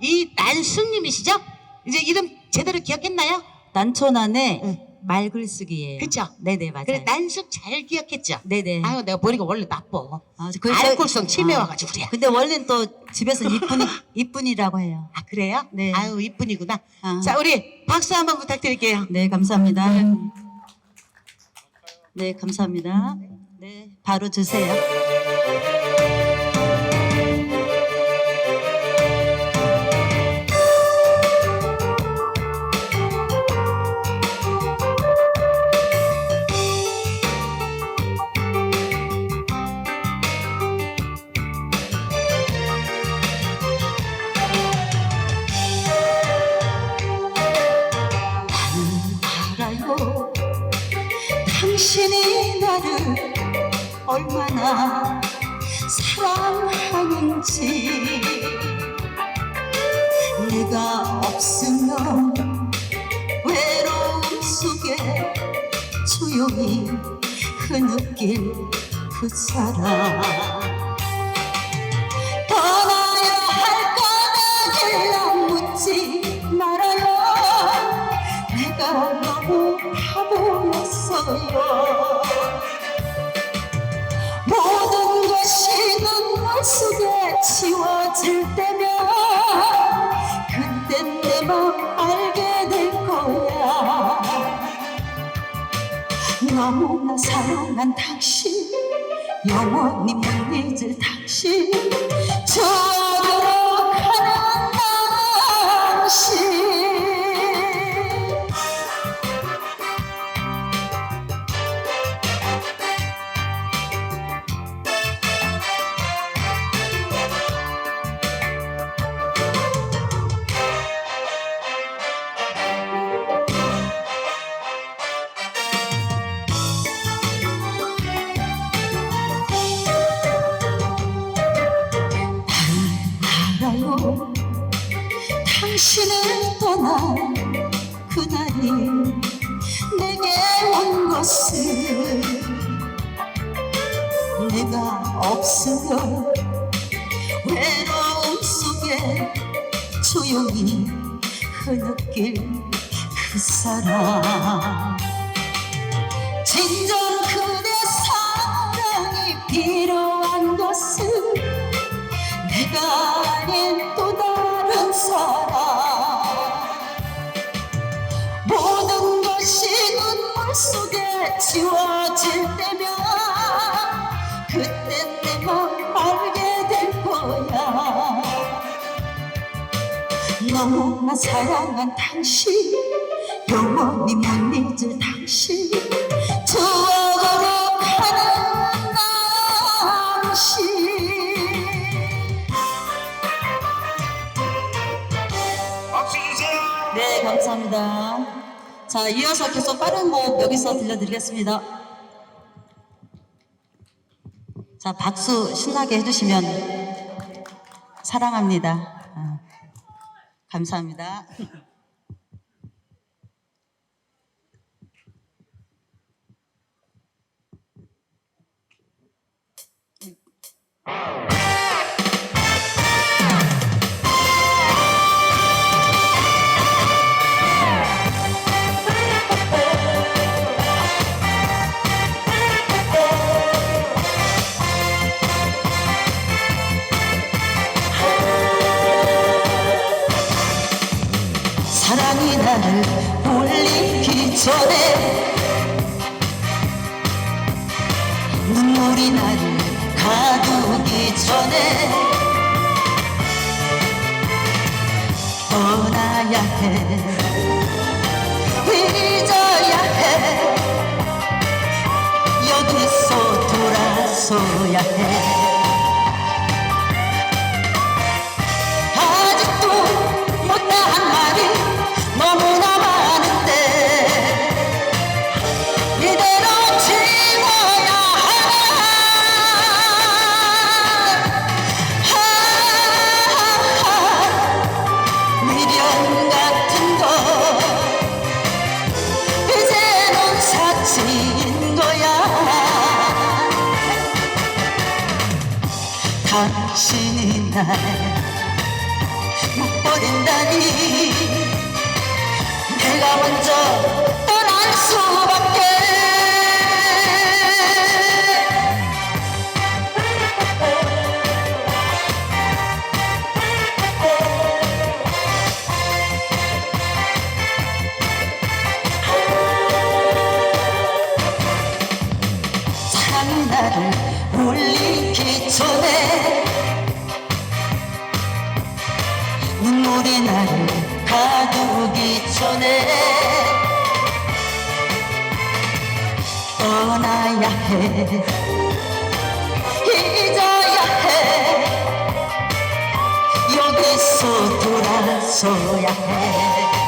이 난수님이시죠? 이제 이름 제대로 기억했나요? 난초난의 응. 말글쓰기예요. 그쵸? 네네 맞아요. 그래 난수 잘 기억했죠? 네네. 아유 내가 머리가 원래 나빠. 아, 그- 알코올성 치매 아, 와가지고 그래. 근데 원래는 또 집에서 이쁜이 이쁜이라고 해요. 아 그래요? 네. 아유 이쁜이구나. 아. 자 우리 박수 한번 부탁드릴게요. 네 감사합니다. 네 감사합니다. 네 바로 주세요. 얼마나 사랑하는지. 내가 없으면 외로움 속에 조용히 흐느낄 그 사람 너무나 사랑한 당신 영원히 못 잊을 당신. 저 당신을 떠난 그날이 내게 온 것을 내가 없으면 외로움 속에 조용히 흐느낄 그 사람. 진정 그대 사랑이 필요 지워질 때면 그땐 내맘 알게 될 거야 너무나 사랑한 당신 영원히 못 잊을 당신 추억으로 가는 당신 박수 주세요. 네, 감사합니다. 자, 이어서 계속 빠른 곡 여기서 들려드리겠습니다. 자, 박수 신나게 해주시면 사랑합니다. 아, 감사합니다. 눈물이 나를 가두기 전에 떠나야 해. 잊어야 해. 여기서 돌아서야 해 당신이 날 못 버린다니 눈물이 나를 가두기 전에 떠나야 해. 잊어야 해. 여기서 돌아서야 해